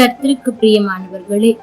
கர்த்தருக்கு பிரியமானவர்களே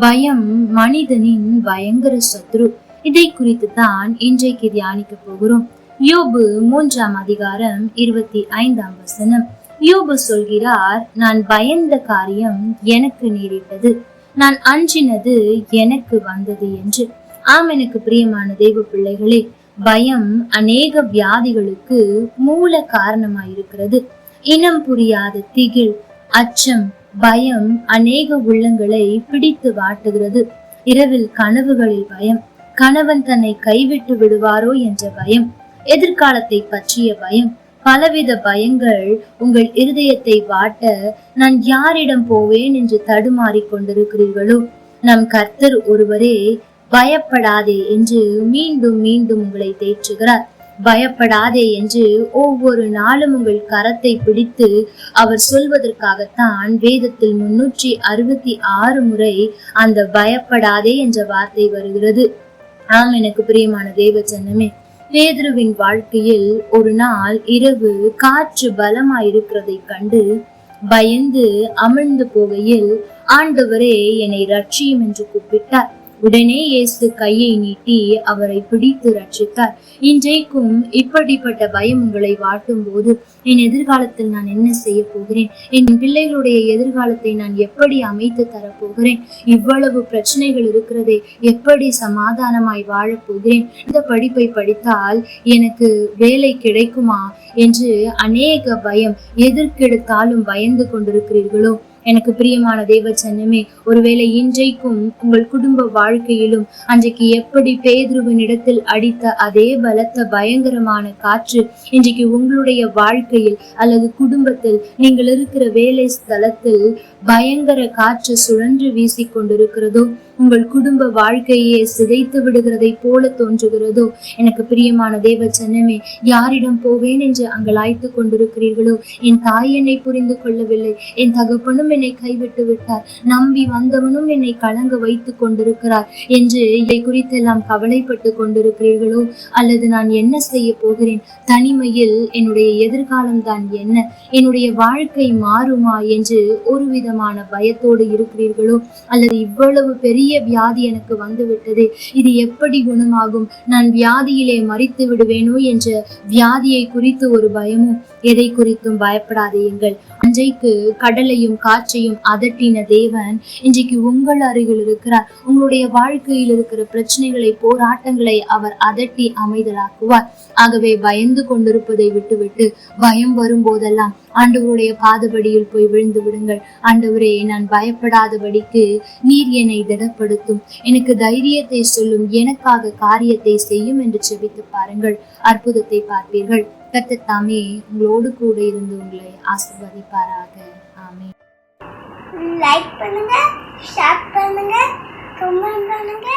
பயம் மனிதனின் பயங்கர சத்ரு. இதை குறித்து தான் இன்றைக்கு தியானிக்க போகிறோம். யோபு மூன்றாம் அதிகாரம் இருபத்தி ஐந்தாம் வசனம். யோபு சொல்கிறார் நான் பயந்த காரியம் எனக்கு நேரிட்டது. நான் அஞ்சினது எனக்கு வந்தது என்று. ஆம் எனக்கு பிரியமான தெய்வ பிள்ளைகளே பயம் அநேக வியாதிகளுக்கு மூல காரணமாயிருக்கிறது. இனம் புரியாத திகில் அச்சம் பயம் அநேக உள்ளங்களை பிடித்து வாட்டுகிறது. இரவில் கனவுகளில் பயம். கணவன் தன்னை கைவிட்டு விடுவாரோ என்ற பயம். எதிர்காலத்தை பற்றிய பயம். பலவித பயங்கள் உங்கள் இருதயத்தை வாட்ட நான் யாரிடம் போவேன் என்று தடுமாறிக் கொண்டிருக்கிறீர்களோ? நம் கர்த்தர் ஒருவரே பயப்படாதே என்று மீண்டும் மீண்டும் உங்களை தேற்றுகிறார். பயப்படாதே என்று ஒவ்வொரு நாளும் உங்கள் கரத்தை பிடித்து அவர் சொல்வதற்காகத்தான் வேதத்தில் முன்னூற்றி அறுபத்தி ஆறு முறை அந்த பயப்படாதே என்ற வார்த்தை வருகிறது. ஆம் எனக்கு பிரியமான தேவ ஜனமே பேதுருவின் வாழ்க்கையில் ஒரு நாள் இரவு காற்று பலமாயிருக்கிறதை கண்டு பயந்து அமிழ்ந்து போகையில் ஆண்டவரே என்னை ரட்சியும் என்று கூப்பிட்டார். உடனே இயேசு கையை நீட்டி அவரை பிடித்து ரட்சித்தார் இன்றைக்கும் இப்படிப்பட்ட பயம் உங்களை வாட்டும் போது என் எதிர்காலத்தில் நான் என்ன செய்ய போகிறேன்? என் பிள்ளைகளுடைய எதிர்காலத்தை நான் எப்படி அமைத்து தரப்போகிறேன்? இவ்வளவு பிரச்சனைகள் இருக்கிறதே எப்படி சமாதானமாய் வாழப் போகிறேன்? இந்த படிப்பை படித்தால் எனக்கு வேலை கிடைக்குமா? என்று அநேக பயம் எதற்கெடுத்தாலும் பயந்து கொண்டிருக்கிறீர்களோ? எனக்கு பிரியமான தேவ சன்னமே ஒருவேளை இன்றைக்கும் உங்கள் குடும்ப வாழ்க்கையிலும் அன்றைக்கு எப்படி பேதுருவின் இடத்தில் அடித்த அதே பலத்த பயங்கரமான காற்று இன்றைக்கு உங்களுடைய வாழ்க்கையில் அல்லது குடும்பத்தில் நீங்கள் இருக்கிற வேலை ஸ்தலத்தில் பயங்கர காற்று சுழன்று வீசி கொண்டிருக்கிறதோ? உங்கள் குடும்ப வாழ்க்கையே சிதைத்து விடுகிறதை போல தோன்றுகிறதோ? எனக்கு பிரியமான தேவ சன்னமே யாரிடம் போவேன் என்று அங்கலாய்த்து கொண்டிருக்கிறீர்களோ? என் தாய் என்னை புரிந்து கொள்ளவில்லை. என் தகப்பனும் என்னை கைவிட்டு விட்டார். நம்பி வந்தவனும் என்னை கலங்க வைத்துக் கொண்டிருக்கிறார். என்று இதை குறித்தெல்லாம் கவலைப்பட்டு கொண்டிருக்கிறீர்களோ? அல்லது நான் என்ன செய்ய போகிறேன்? தனிமையில் என்னுடைய எதிர்காலம் தான் என்ன? என்னுடைய வாழ்க்கை மாறுமா என்று ஒரு விதமான பயத்தோடு இருக்கிறீர்களோ? அல்லது இவ்வளவு பெரிய வியாதி எனக்கு வந்துவிட்டது. இது எப்படி குணமாகும்? நான் வியாதியிலே மறித்து விடுவேனோ என்ற வியாதியை குறித்து ஒரு பயமும் எதை குறித்தும் பயப்படாதீங்கள் அன்றைக்கு கடலையும் காற்றையும் அதட்டின தேவன் இன்றைக்கு உங்கள் அருகில் இருக்கிறார். உங்களுடைய வாழ்க்கையில் இருக்கிற பிரச்சனைகளை போராட்டங்களை அவர் அதட்டி அமைதலாக்குவார். ஆகவே பயந்து கொண்டிருப்பதை விட்டுவிட்டு பயம் வரும்போதெல்லாம் ஆண்டவருடைய பாதபடியில் போய் விழுந்து விடுங்கள். ஆண்டவரே நான் பயப்படாதபடிக்கு நீர் என்னை திடப்படுத்தும். எனக்கு தைரியத்தை சொல்லும் எனக்காக காரியத்தை செய்யும் என்று செபித்து பாருங்கள். அற்புதத்தை பார்ப்பீர்கள். கத்தத்தாமே தாமே உங்களோடு கூட இருந்து உங்களை ஆசிர்வதிப்பாராக. ஆமே லைக் பண்ணுங்க ஷேர் பண்ணுங்க கமெண்ட் பண்ணுங்க.